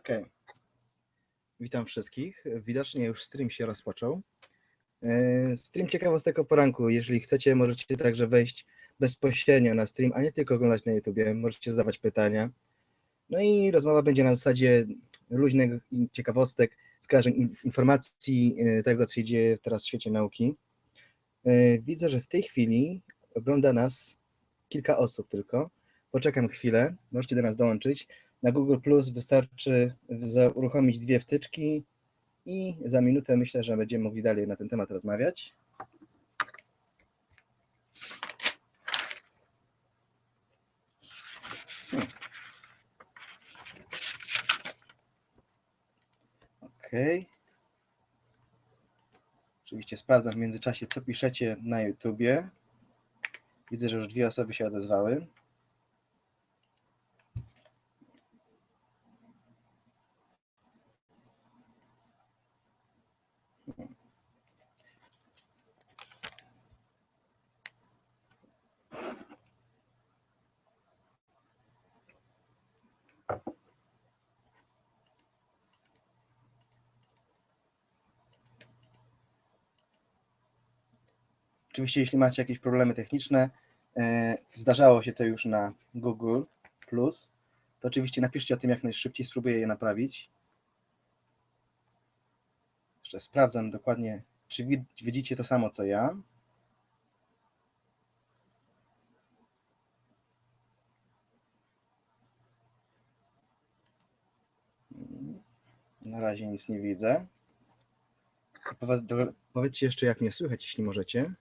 Okej. Witam wszystkich. Widocznie już stream się rozpoczął. E, Stream ciekawostek o poranku. Jeżeli chcecie, możecie także wejść bezpośrednio na stream, a nie tylko oglądać na YouTubie. Możecie zadawać pytania. No i rozmowa będzie na zasadzie luźnych ciekawostek, skojarzeń, in- informacji e, tego, co się dzieje teraz w świecie nauki. E, Widzę, że w tej chwili ogląda nas kilka osób tylko. Poczekam chwilę, możecie do nas dołączyć. Na Google Plus wystarczy uruchomić dwie wtyczki i za minutę myślę, że będziemy mogli dalej na ten temat rozmawiać. Okej. Oczywiście sprawdzam w międzyczasie, co piszecie na YouTubie. Widzę, że już dwie osoby się odezwały. Oczywiście, jeśli macie jakieś problemy techniczne, e, zdarzało się to już na Google Plus, to oczywiście napiszcie o tym jak najszybciej, spróbuję je naprawić. Jeszcze sprawdzam dokładnie, czy wid- widzicie to samo co ja. Na razie nic nie widzę. Powiedzcie jeszcze, jak mnie słychać, jeśli możecie.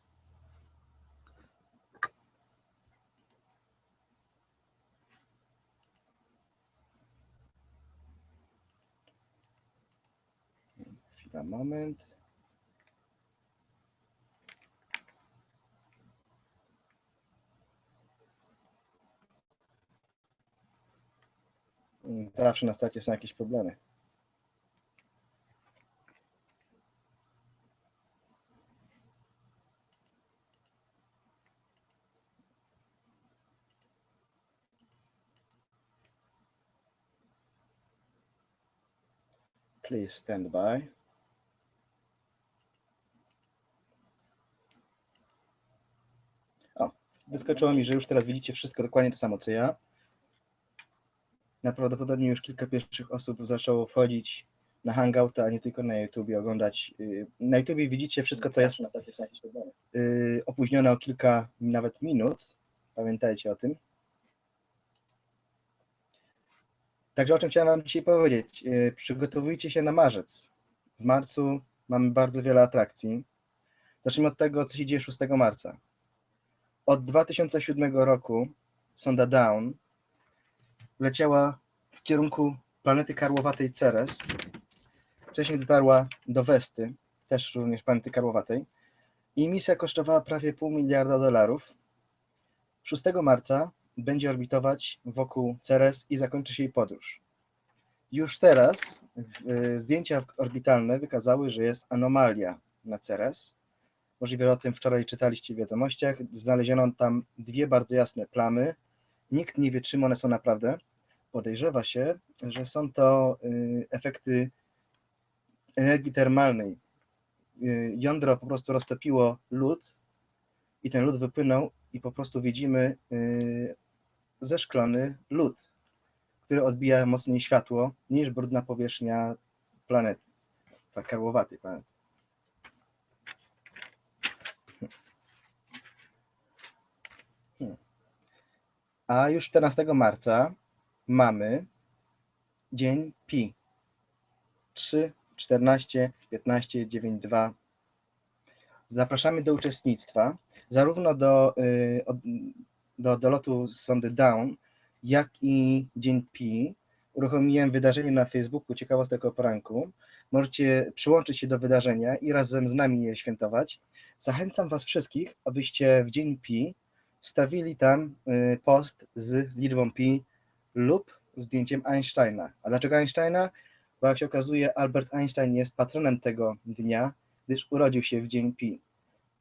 Moment. Mm, Zawsze na starcie są jakieś problemy. Please stand by. O, wyskoczyło mi, że już teraz widzicie wszystko dokładnie to samo co ja. Najprawdopodobniej już kilka pierwszych osób zaczęło wchodzić na Hangouta, a nie tylko na YouTube oglądać. y, Na YouTube widzicie wszystko, co jest y, opóźnione o kilka nawet minut. Pamiętajcie o tym. Także o czym chciałem Wam dzisiaj powiedzieć. Y, Przygotowujcie się na marzec. W marcu mamy bardzo wiele atrakcji. Zacznijmy od tego, co się dzieje 6 marca. Od 2007 roku sonda Down leciała w kierunku planety karłowatej Ceres. Wcześniej dotarła do Westy, też również planety karłowatej. I misja kosztowała prawie pół miliarda dolarów. 6 marca będzie orbitować wokół Ceres i zakończy się jej podróż. Już teraz y, zdjęcia orbitalne wykazały, że jest anomalia na Ceres. Możliwe o tym wczoraj czytaliście w wiadomościach. Znaleziono tam dwie bardzo jasne plamy. Nikt nie wie, czym one są naprawdę. Podejrzewa się, że są to y, efekty energii termalnej. Y, Jądro po prostu roztopiło lód i ten lód wypłynął i po prostu widzimy y, zeszklony lód, który odbija mocniej światło niż brudna powierzchnia planety, tak karłowatej planety. A już 14 marca mamy dzień Pi. 3, 14, 15, 9, 2. Zapraszamy do uczestnictwa zarówno do, y, do, do lotu sondy Down, jak i dzień Pi. Uruchomiłem wydarzenie na Facebooku Ciekawostek o poranku. Możecie przyłączyć się do wydarzenia i razem z nami je świętować. Zachęcam Was wszystkich, abyście w dzień Pi wstawili tam y, post z liczbą Pi lub zdjęciem Einsteina. A dlaczego Einsteina? Bo jak się okazuje, Albert Einstein jest patronem tego dnia, gdyż urodził się w dzień Pi.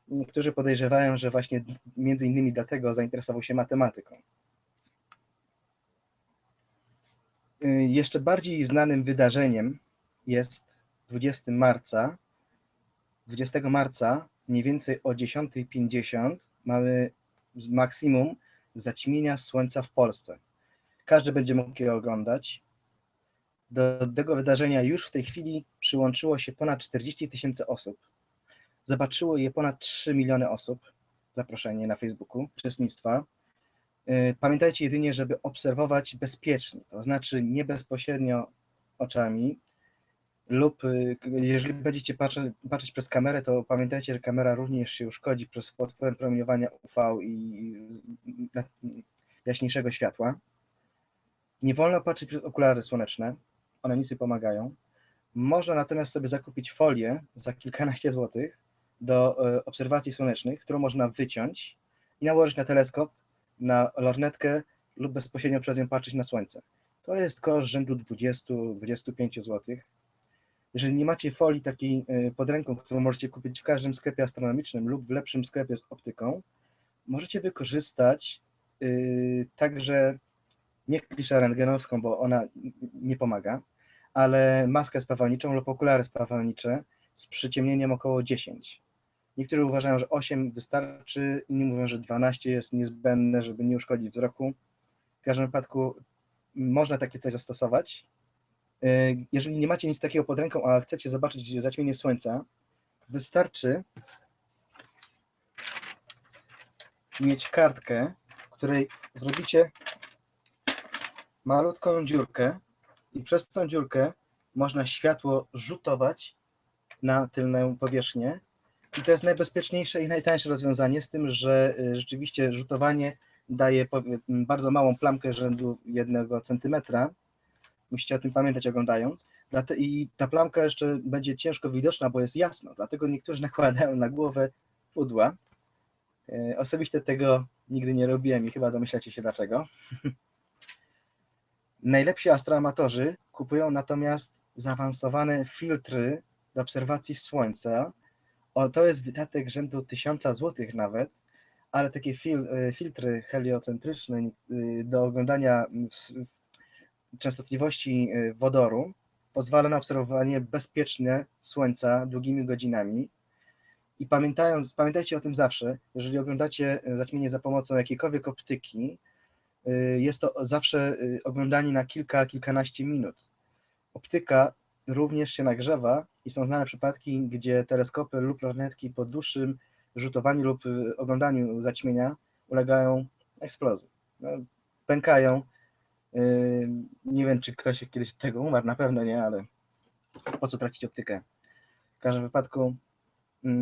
Niektórzy podejrzewają, że właśnie między innymi dlatego zainteresował się matematyką. Y, Jeszcze bardziej znanym wydarzeniem jest 20 marca. 20 marca, mniej więcej o 10.50 mamy maksimum zaćmienia słońca w Polsce. Każdy będzie mógł je oglądać. Do tego wydarzenia już w tej chwili przyłączyło się ponad 40 tysięcy osób. Zobaczyło je ponad 3 miliony osób. Zaproszenie na Facebooku, uczestnictwa. Y, Pamiętajcie jedynie, żeby obserwować bezpiecznie, to znaczy nie bezpośrednio oczami, lub y, jeżeli będziecie patrzeć, patrzeć przez kamerę, to pamiętajcie, że kamera również się uszkodzi przez pod wpływem promieniowania UV i jaśniejszego światła. Nie wolno patrzeć przez okulary słoneczne, one nic nie pomagają. Można natomiast sobie zakupić folię za kilkanaście złotych do e, obserwacji słonecznych, którą można wyciąć i nałożyć na teleskop, na lornetkę lub bezpośrednio przez nią patrzeć na słońce. To jest koszt rzędu 20-25 zł. Jeżeli nie macie folii takiej e, pod ręką, którą możecie kupić w każdym sklepie astronomicznym lub w lepszym sklepie z optyką, możecie wykorzystać yy, także nie kliszę rentgenowską, bo ona nie pomaga, ale maskę spawalniczą lub okulary spawalnicze z przyciemnieniem około 10. Niektórzy uważają, że 8 wystarczy, inni mówią, że 12 jest niezbędne, żeby nie uszkodzić wzroku. W każdym wypadku można takie coś zastosować. Yy, Jeżeli nie macie nic takiego pod ręką, a chcecie zobaczyć zaćmienie słońca, wystarczy mieć kartkę, w której zrobicie malutką dziurkę i przez tą dziurkę można światło rzutować na tylną powierzchnię. I to jest najbezpieczniejsze i najtańsze rozwiązanie, z tym, że y, rzeczywiście rzutowanie daje bardzo małą plamkę rzędu jednego centymetra. Musicie o tym pamiętać oglądając. I ta plamka jeszcze będzie ciężko widoczna, bo jest jasno. Dlatego niektórzy nakładają na głowę pudła. Y, Osobiście tego nigdy nie robiłem i chyba domyślacie się dlaczego. Najlepsi astroamatorzy kupują natomiast zaawansowane filtry do obserwacji Słońca. O, to jest wydatek rzędu 1000 zł nawet, ale takie fil, y, filtry heliocentryczne y, do oglądania w częstotliwości y, wodoru pozwala na obserwowanie bezpieczne Słońca długimi godzinami. I pamiętając, pamiętajcie o tym zawsze, jeżeli oglądacie y, zaćmienie za pomocą jakiejkolwiek optyki, y, jest to zawsze oglądanie na kilka, kilkanaście minut. Optyka również się nagrzewa i są znane przypadki, gdzie teleskopy lub lornetki po dłuższym rzutowaniu lub oglądaniu zaćmienia ulegają eksplozji. No, pękają. Nie wiem, czy ktoś kiedyś tego umarł, na pewno nie, ale po co tracić optykę? W każdym wypadku,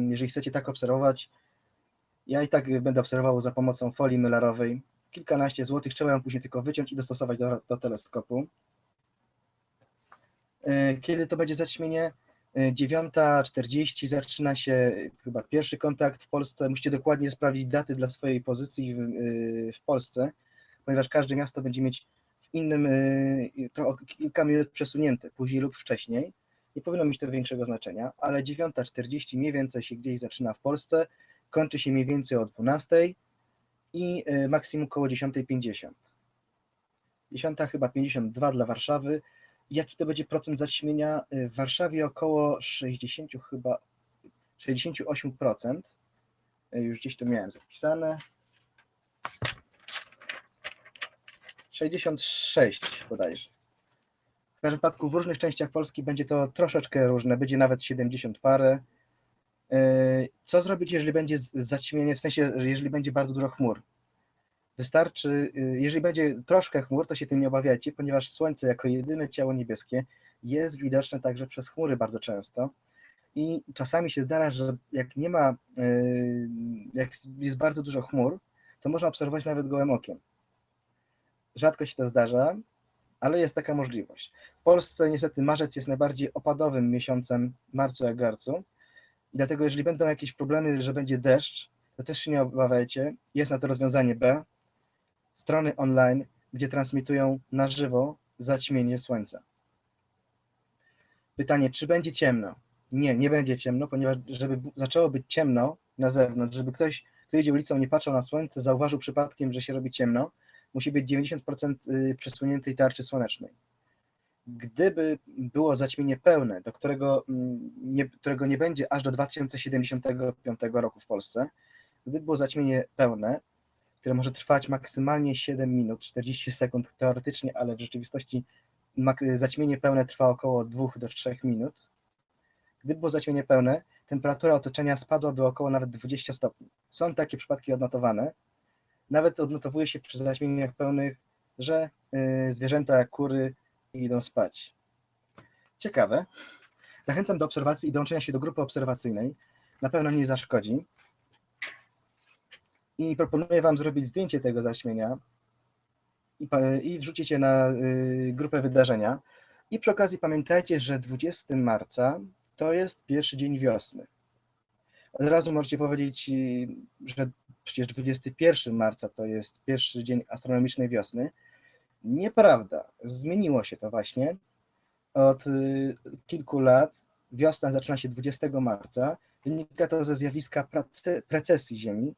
jeżeli chcecie tak obserwować, ja i tak będę obserwował za pomocą folii mylarowej. Kilkanaście złotych, trzeba ją później tylko wyciąć i dostosować do, do teleskopu. E, Kiedy to będzie zaćmienie? E, 9.40 zaczyna się chyba pierwszy kontakt w Polsce. Musicie dokładnie sprawdzić daty dla swojej pozycji w, e, w Polsce, ponieważ każde miasto będzie mieć w innym, e, o kilka minut przesunięte, później lub wcześniej. Nie powinno mieć to większego znaczenia, ale 9.40 mniej więcej się gdzieś zaczyna w Polsce, kończy się mniej więcej o 12.00 i e, maksimum około 10.50. 10 chyba 52 dla Warszawy. Jaki to będzie procent zaćmienia? Y, W Warszawie około 60 chyba 68%. Y, Już gdzieś to miałem zapisane. 66 bodajże. W każdym wypadku w różnych częściach Polski będzie to troszeczkę różne, będzie nawet 70 parę. Y, Co zrobić, jeżeli będzie zaćmienie, w sensie, że jeżeli będzie bardzo dużo chmur? Wystarczy, y, jeżeli będzie troszkę chmur, to się tym nie obawiajcie, ponieważ Słońce jako jedyne ciało niebieskie jest widoczne także przez chmury bardzo często. I czasami się zdarza, że jak nie ma, y, jak jest bardzo dużo chmur, to można obserwować nawet gołym okiem. Rzadko się to zdarza, ale jest taka możliwość. W Polsce niestety marzec jest najbardziej opadowym miesiącem marcu jak garcu. I dlatego jeżeli będą jakieś problemy, że będzie deszcz, to też się nie obawiajcie. Jest na to rozwiązanie B. Strony online, gdzie transmitują na żywo zaćmienie słońca. Pytanie, czy będzie ciemno? Nie, nie będzie ciemno, ponieważ żeby zaczęło być ciemno na zewnątrz, żeby ktoś, kto idzie ulicą, nie patrzył na słońce, zauważył przypadkiem, że się robi ciemno, musi być 90% y, przesuniętej tarczy słonecznej. Gdyby było zaćmienie pełne, do którego mm, nie, którego nie będzie aż do 2075 roku w Polsce, gdyby było zaćmienie pełne, które może trwać maksymalnie 7 minut, 40 sekund teoretycznie, ale w rzeczywistości zaćmienie pełne trwa około 2 do 3 minut. Gdyby było zaćmienie pełne, temperatura otoczenia spadłaby około nawet 20 stopni. Są takie przypadki odnotowane. Nawet odnotowuje się przy zaćmieniach pełnych, że y, zwierzęta kury idą spać. Ciekawe. Zachęcam do obserwacji i dołączenia się do grupy obserwacyjnej. Na pewno nie zaszkodzi. I proponuję Wam zrobić zdjęcie tego zaćmienia i, i wrzucić je na y, grupę wydarzenia. I przy okazji pamiętajcie, że 20 marca to jest pierwszy dzień wiosny. Od razu możecie powiedzieć, y, że przecież 21 marca to jest pierwszy dzień astronomicznej wiosny. Nieprawda. Zmieniło się to właśnie. Od y, kilku lat wiosna zaczyna się 20 marca. Wynika to ze zjawiska precesji Ziemi,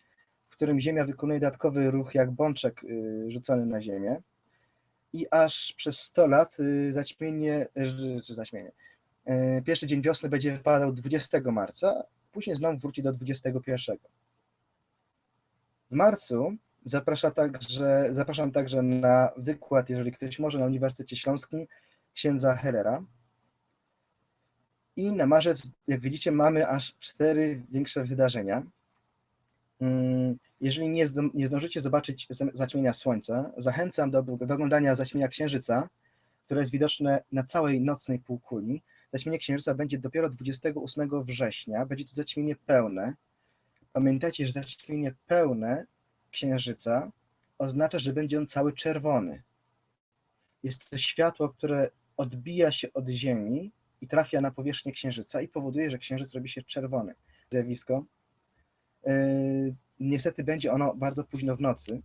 w którym Ziemia wykonuje dodatkowy ruch jak bączek y, rzucony na Ziemię. I aż przez 100 lat zaćmienie, czy zaćmienie, pierwszy dzień wiosny będzie wypadał 20 marca, później znowu wróci do 21. W marcu zaprasza także, zapraszam także na wykład, jeżeli ktoś może, na Uniwersytecie Śląskim księdza Hellera. I na marzec, jak widzicie, mamy aż cztery większe wydarzenia. Mm, Jeżeli nie, nie zdążycie zobaczyć zaćmienia Słońca, zachęcam do, do oglądania zaćmienia Księżyca, które jest widoczne na całej nocnej półkuli. Zaćmienie Księżyca będzie dopiero 28 września, będzie to zaćmienie pełne. Pamiętajcie, że zaćmienie pełne Księżyca oznacza, że będzie on cały czerwony. Jest to światło, które odbija się od Ziemi i trafia na powierzchnię Księżyca i powoduje, że Księżyc robi się czerwony. Zjawisko. Yy, Niestety będzie ono bardzo późno w nocy.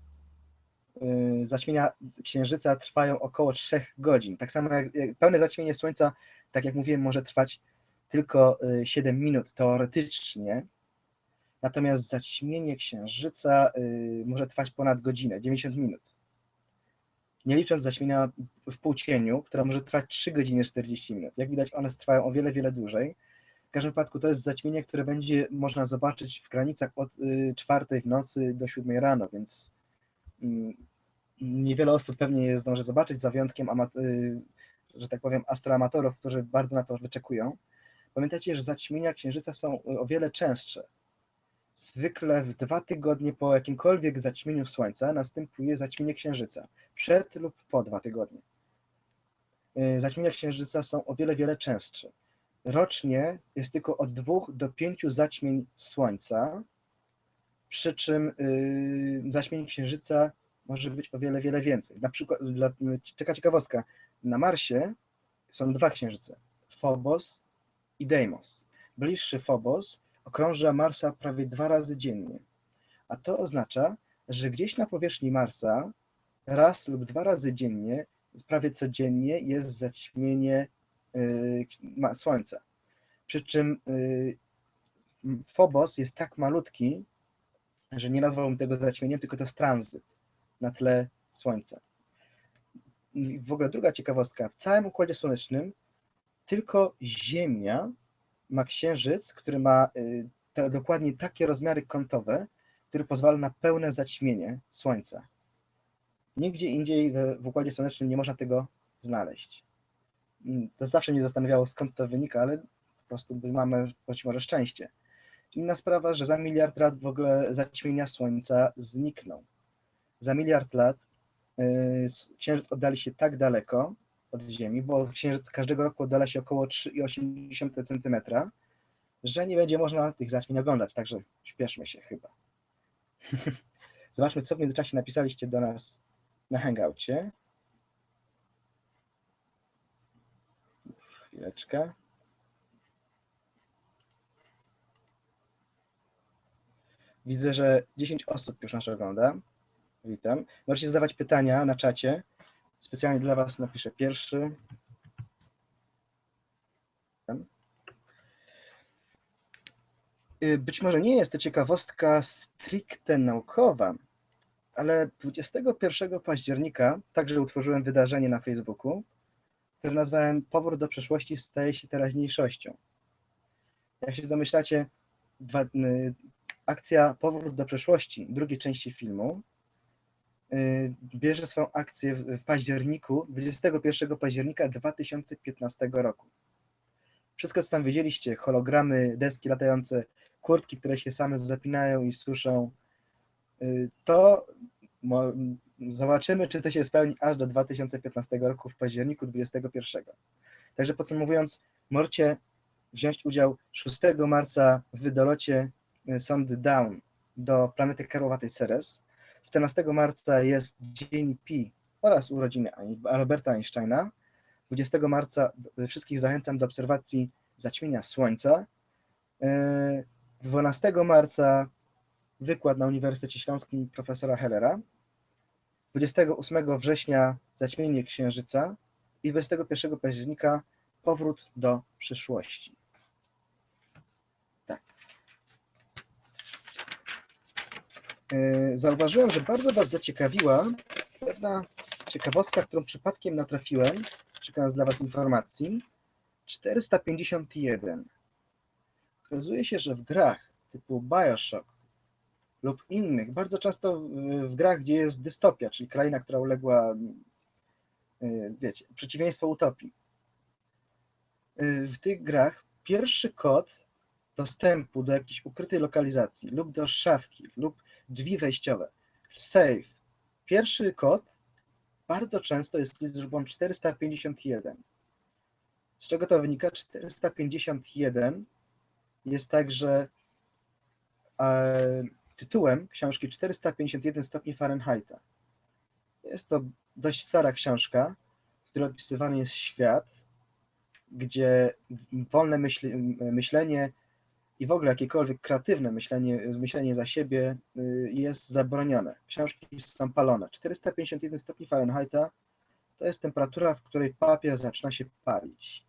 Yy, Zaćmienia Księżyca trwają około 3 godzin. Tak samo jak jak pełne zaćmienie Słońca, tak jak mówiłem, może trwać tylko yy, 7 minut teoretycznie. Natomiast zaćmienie Księżyca yy, może trwać ponad godzinę, 90 minut. Nie licząc zaćmienia w półcieniu, która może trwać 3 godziny 40 minut. Jak widać, one trwają o wiele, wiele dłużej. W każdym wypadku to jest zaćmienie, które będzie można zobaczyć w granicach od y, czwartej w nocy do siódmej rano, więc mm, niewiele osób pewnie je zdąży zobaczyć, za wyjątkiem, y, że tak powiem, astroamatorów, którzy bardzo na to wyczekują. Pamiętajcie, że zaćmienia księżyca są y, o wiele częstsze. Zwykle w dwa tygodnie po jakimkolwiek zaćmieniu Słońca następuje zaćmienie księżyca. Przed lub po dwa tygodnie. Y, Zaćmienia księżyca są o wiele, wiele częstsze. Rocznie jest tylko od dwóch do pięciu zaćmień Słońca, przy czym yy, zaćmień Księżyca może być o wiele, wiele więcej. Na przykład, dla, taka ciekawostka, na Marsie są dwa księżyce, Phobos i Deimos. Bliższy Phobos okrąża Marsa prawie dwa razy dziennie, a to oznacza, że gdzieś na powierzchni Marsa raz lub dwa razy dziennie, prawie codziennie jest zaćmienie yy, Słońca. Przy czym yy, Phobos jest tak malutki, że nie nazwałbym tego zaćmieniem, tylko to jest tranzyt na tle Słońca. W ogóle druga ciekawostka. W całym Układzie Słonecznym tylko Ziemia ma księżyc, który ma y, te, dokładnie takie rozmiary kątowe, który pozwala na pełne zaćmienie Słońca. Nigdzie indziej w, w Układzie Słonecznym nie można tego znaleźć. Mm, To zawsze mnie zastanawiało, skąd to wynika, ale po prostu mamy być może szczęście. Inna sprawa, że za miliard lat w ogóle zaćmienia Słońca znikną. Za miliard lat Księżyc oddali się tak daleko od Ziemi, bo Księżyc każdego roku oddala się około 3,8 cm, że nie będzie można tych zaćmień oglądać, także śpieszmy się chyba. Zobaczmy, co w międzyczasie napisaliście do nas na Hangoucie. Chwileczkę. Widzę, że 10 osób już nas ogląda. Witam. Możecie zadawać pytania na czacie. Specjalnie dla Was napiszę pierwszy. Y, Być może nie jest to ciekawostka stricte naukowa, ale 21 października także utworzyłem wydarzenie na Facebooku. który nazwałem Powrót do przeszłości staje się teraźniejszością. Jak się domyślacie, dwa, y, akcja Powrót do przeszłości drugiej części filmu bierze swoją akcję w, październiku, 21 października 2015 roku. Wszystko, co tam widzieliście, hologramy, deski latające, kurtki, które się same zapinają i suszą, y, to zobaczymy, czy to się spełni aż do 2015 roku w październiku 21. Także podsumowując, możecie wziąć udział 6 marca w wydolocie y, sondy Down do planety karłowatej Ceres. 14 marca jest Dzień Pi oraz urodziny Alberta Einsteina. 20 marca wszystkich zachęcam do obserwacji zaćmienia Słońca. Y, 12 marca wykład na Uniwersytecie Śląskim profesora Hellera. 28 września zaćmienie Księżyca i 21 października powrót do przyszłości. Tak. Yy, Zauważyłem, że bardzo Was zaciekawiła pewna ciekawostka, którą przypadkiem natrafiłem, szukając dla Was informacji. 451. Okazuje się, że w grach typu Bioshock lub innych, bardzo często w- grach, gdzie jest dystopia, czyli kraina, która uległa, yy, wiecie, przeciwieństwo utopii. Yy, W tych grach pierwszy kod dostępu do jakiejś ukrytej lokalizacji lub do szafki lub drzwi wejściowe, save, pierwszy kod bardzo często jest liczbą 451. Z czego to wynika? 451 jest także e, tytułem książki 451 stopni Fahrenheita. Jest to dość stara książka, w której opisywany jest świat, gdzie wolne myśl, myślenie i w ogóle jakiekolwiek kreatywne myślenie, myślenie za siebie y, jest zabronione. Książki są palone. 451 stopni Fahrenheita to jest temperatura, w której papier zaczyna się palić.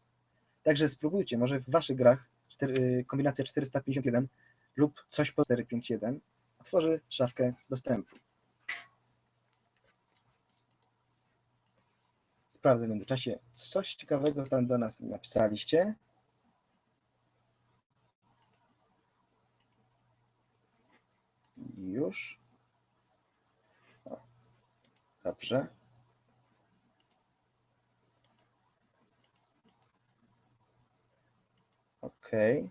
Także spróbujcie, może w waszych grach cztery- y, kombinacja 451 lub coś po 451 otworzy szafkę dostępu. Sprawdzę w międzyczasie, coś ciekawego tam do nas napisaliście. Już. Dobrze. Okej.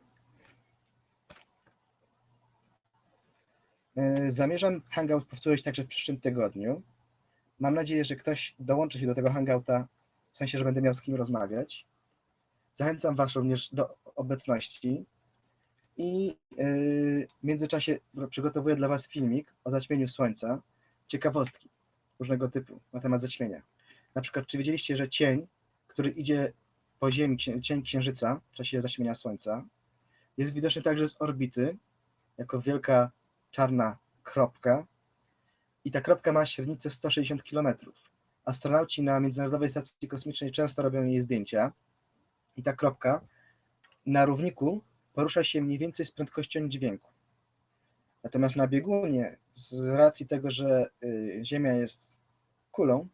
E, Zamierzam Hangout powtórzyć także w przyszłym tygodniu. Mam nadzieję, że ktoś dołączy się do tego Hangouta, w sensie, że będę miał z kim rozmawiać. Zachęcam Was również do obecności. I yy, w międzyczasie przygotowuję dla Was filmik o zaćmieniu Słońca, ciekawostki różnego typu na temat zaćmienia. Na przykład, czy wiedzieliście, że cień, który idzie po Ziemi, cień Księżyca w czasie zaćmienia Słońca, jest widoczny także z orbity, jako wielka czarna kropka. I ta kropka ma średnicę 160 km. Astronauci na Międzynarodowej Stacji Kosmicznej często robią jej zdjęcia. I ta kropka na równiku porusza się mniej więcej z prędkością dźwięku. Natomiast na biegunie, z racji tego, że y, Ziemia jest kulą,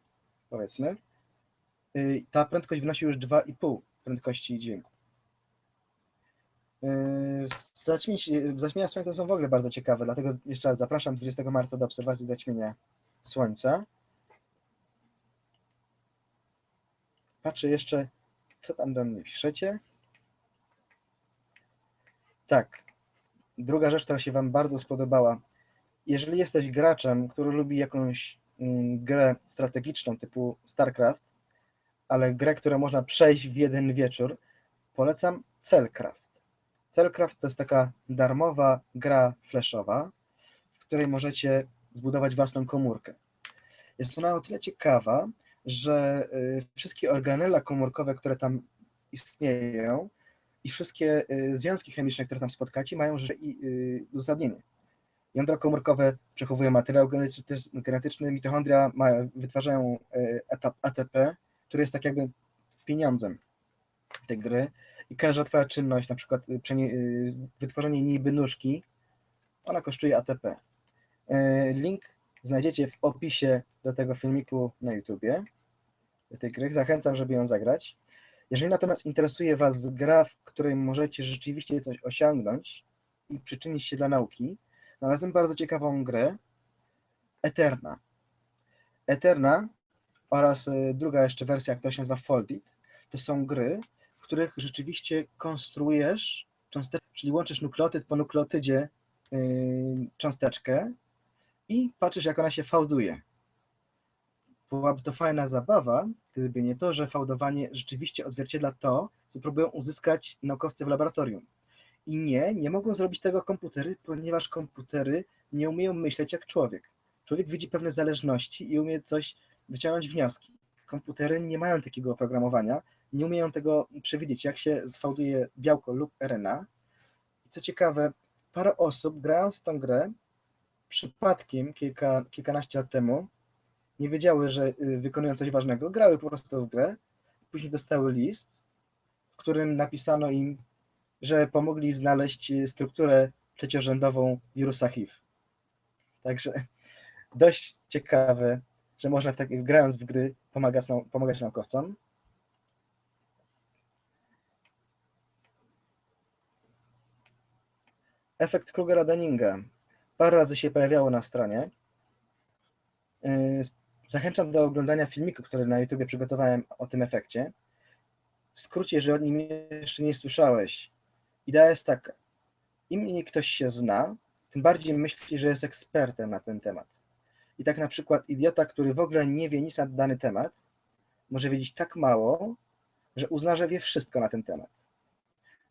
powiedzmy, y, ta prędkość wynosi już 2,5 prędkości dźwięku. Y, Zaćmienia Słońca są w ogóle bardzo ciekawe, dlatego jeszcze raz zapraszam 20 marca do obserwacji zaćmienia Słońca. Patrzę jeszcze, co tam do mnie piszecie. Tak. Druga rzecz, która się Wam bardzo spodobała. Jeżeli jesteś graczem, który lubi jakąś mm, grę strategiczną typu StarCraft, ale grę, którą można przejść w jeden wieczór, polecam Cellcraft. Cellcraft to jest taka darmowa gra flashowa, w której możecie zbudować własną komórkę. Jest ona o tyle ciekawa, że y, wszystkie organele komórkowe, które tam istnieją, i wszystkie y, związki chemiczne, które tam spotkacie, mają y, uzasadnienie. Jądra komórkowe przechowują materiał genetyczny, mitochondria ma, wytwarzają y, ATP, który jest tak jakby pieniądzem tej gry i każda twoja czynność, na przykład wytworzenie niby nóżki, ona kosztuje ATP. Link znajdziecie w opisie do tego filmiku na YouTubie. tej gry. Zachęcam, żeby ją zagrać. Jeżeli natomiast interesuje Was gra, w której możecie rzeczywiście coś osiągnąć i przyczynić się dla nauki, znalazłem bardzo ciekawą grę Eterna. Eterna oraz y, druga jeszcze wersja, która się nazywa Folded, to są gry, w których rzeczywiście konstruujesz cząsteczkę, czyli łączysz nukleotyd po nukleotydzie yy, cząsteczkę i patrzysz, jak ona się fałduje. Byłaby to fajna zabawa, gdyby nie to, że fałdowanie rzeczywiście odzwierciedla to, co próbują uzyskać naukowcy w laboratorium. I nie, nie mogą zrobić tego komputery, ponieważ komputery nie umieją myśleć jak człowiek. Człowiek widzi pewne zależności i umie coś wyciągnąć wnioski. Komputery nie mają takiego oprogramowania, nie umieją tego przewidzieć, jak się zfałduje białko lub RNA. I co ciekawe, parę osób grając w tą grę przypadkiem kilka, kilkanaście lat temu nie wiedziały, że y, wykonują coś ważnego, grały po prostu w grę, później dostały list, w którym napisano im, że pomogli znaleźć y, strukturę trzeciorzędową wirusa HIV. Także dość ciekawe, że można w tak, grając w gry pomagać, pomagać naukowcom. Efekt Krugera-Dunninga. Parę razy się pojawiało na stronie. Zachęcam do oglądania filmiku, który na YouTube przygotowałem o tym efekcie. W skrócie, jeżeli o nim jeszcze nie słyszałeś, idea jest taka. Im mniej ktoś się zna, tym bardziej myśli, że jest ekspertem na ten temat. I tak na przykład idiota, który w ogóle nie wie nic na dany temat, może wiedzieć tak mało, że uzna, że wie wszystko na ten temat.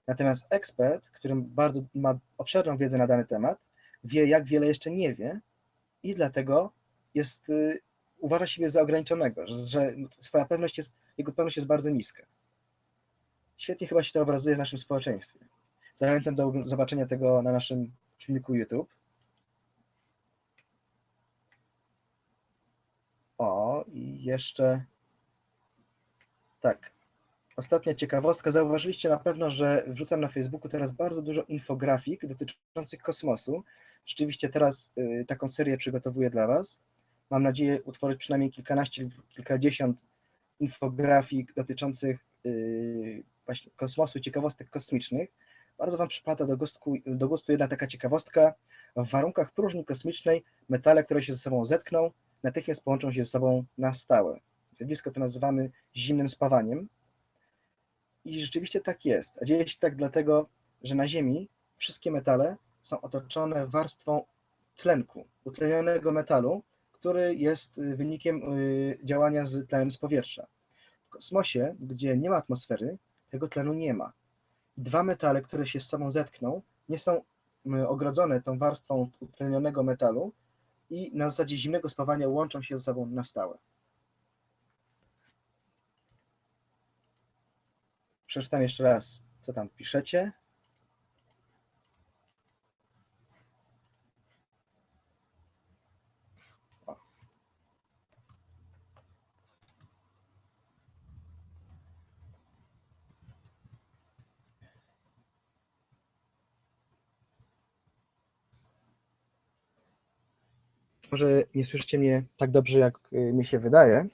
Natomiast ekspert, który bardzo ma obszerną wiedzę na dany temat, wie, jak wiele jeszcze nie wie i dlatego jest, y, uważa siebie za ograniczonego, że, swoja pewność jest, jego pewność jest bardzo niska. Świetnie chyba się to obrazuje w naszym społeczeństwie. Zachęcam do zobaczenia tego na naszym filmiku YouTube. O, i jeszcze tak. Ostatnia ciekawostka. Zauważyliście na pewno, że wrzucam na Facebooku teraz bardzo dużo infografik dotyczących kosmosu. Rzeczywiście teraz y, taką serię przygotowuję dla Was. Mam nadzieję utworzyć przynajmniej kilkanaście lub kilkadziesiąt infografik dotyczących y, właśnie kosmosu ciekawostek kosmicznych. Bardzo Wam przypada do gustu, do gustu jedna taka ciekawostka. W warunkach próżni kosmicznej metale, które się ze sobą zetkną, natychmiast połączą się ze sobą na stałe. Zjawisko to nazywamy zimnym spawaniem. I rzeczywiście tak jest. A dzieje się tak dlatego, że na Ziemi wszystkie metale są otoczone warstwą tlenku, utlenionego metalu, który jest wynikiem y, działania z tlenem z powietrza. W kosmosie, gdzie nie ma atmosfery, tego tlenu nie ma. Dwa metale, które się z sobą zetkną, nie są y, ogrodzone tą warstwą utlenionego metalu, i na zasadzie zimnego spawania łączą się ze sobą na stałe. Przeczytam jeszcze raz, co tam piszecie. Może nie słyszycie mnie tak dobrze, jak y, mi się wydaje.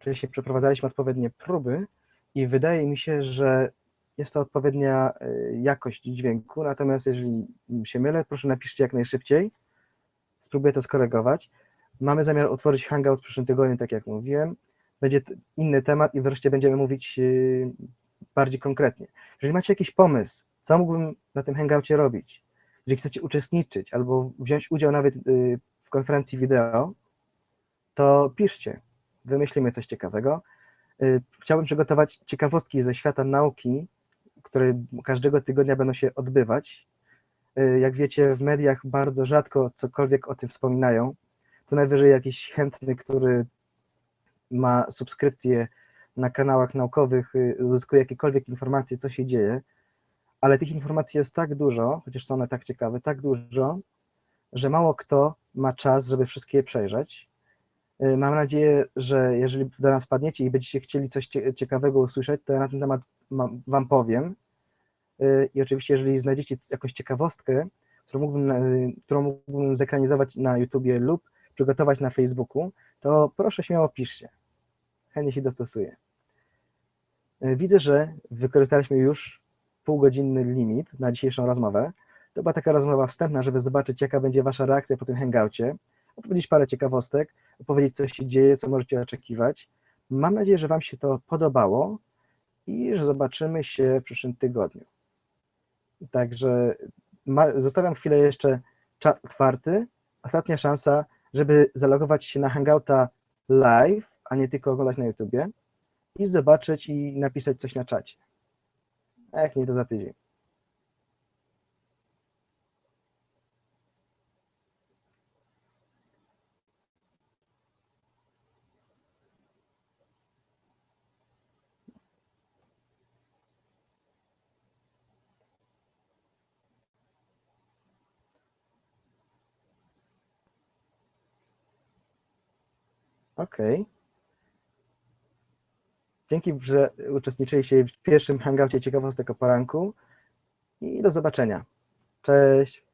Oczywiście przeprowadzaliśmy odpowiednie próby i wydaje mi się, że jest to odpowiednia y, jakość dźwięku, natomiast jeżeli się mylę, proszę napiszcie jak najszybciej. Spróbuję to skorygować. Mamy zamiar otworzyć Hangout w przyszłym tygodniu, tak jak mówiłem. Będzie inny temat i wreszcie będziemy mówić y, bardziej konkretnie. Jeżeli macie jakiś pomysł, co mógłbym na tym Hangoucie robić, jeżeli chcecie uczestniczyć albo wziąć udział nawet w konferencji wideo, to piszcie, wymyślimy coś ciekawego. Y, chciałbym przygotować ciekawostki ze świata nauki, które każdego tygodnia będą się odbywać. Y, jak wiecie, w mediach bardzo rzadko cokolwiek o tym wspominają. Co najwyżej jakiś chętny, który ma subskrypcję na kanałach naukowych, y, uzyskuje jakiekolwiek informacje, co się dzieje, ale tych informacji jest tak dużo, chociaż są one tak ciekawe, tak dużo, że mało kto ma czas, żeby wszystkie je przejrzeć. Y, mam nadzieję, że jeżeli do nas padniecie i będziecie chcieli coś ciekawego usłyszeć, to ja na ten temat Wam powiem. Y, I oczywiście, jeżeli znajdziecie jakąś ciekawostkę, którą mógłbym, y, którą mógłbym zekranizować na YouTubie lub przygotować na Facebooku, to proszę śmiało piszcie. chętnie się dostosuję. Widzę, że wykorzystaliśmy już półgodzinny limit na dzisiejszą rozmowę. To była taka rozmowa wstępna, żeby zobaczyć, jaka będzie Wasza reakcja po tym hangoucie, opowiedzieć parę ciekawostek, opowiedzieć, co się dzieje, co możecie oczekiwać. Mam nadzieję, że Wam się to podobało i że zobaczymy się w przyszłym tygodniu. Także zostawiam chwilę jeszcze czat otwarty. Ostatnia szansa, żeby zalogować się na Hangouta live, a nie tylko oglądać na YouTubie i zobaczyć i napisać coś na czacie. Jak nie, to za tydzień. Okej. Dzięki, że uczestniczyliście w pierwszym hangoucie ciekawostek o poranku i do zobaczenia. Cześć.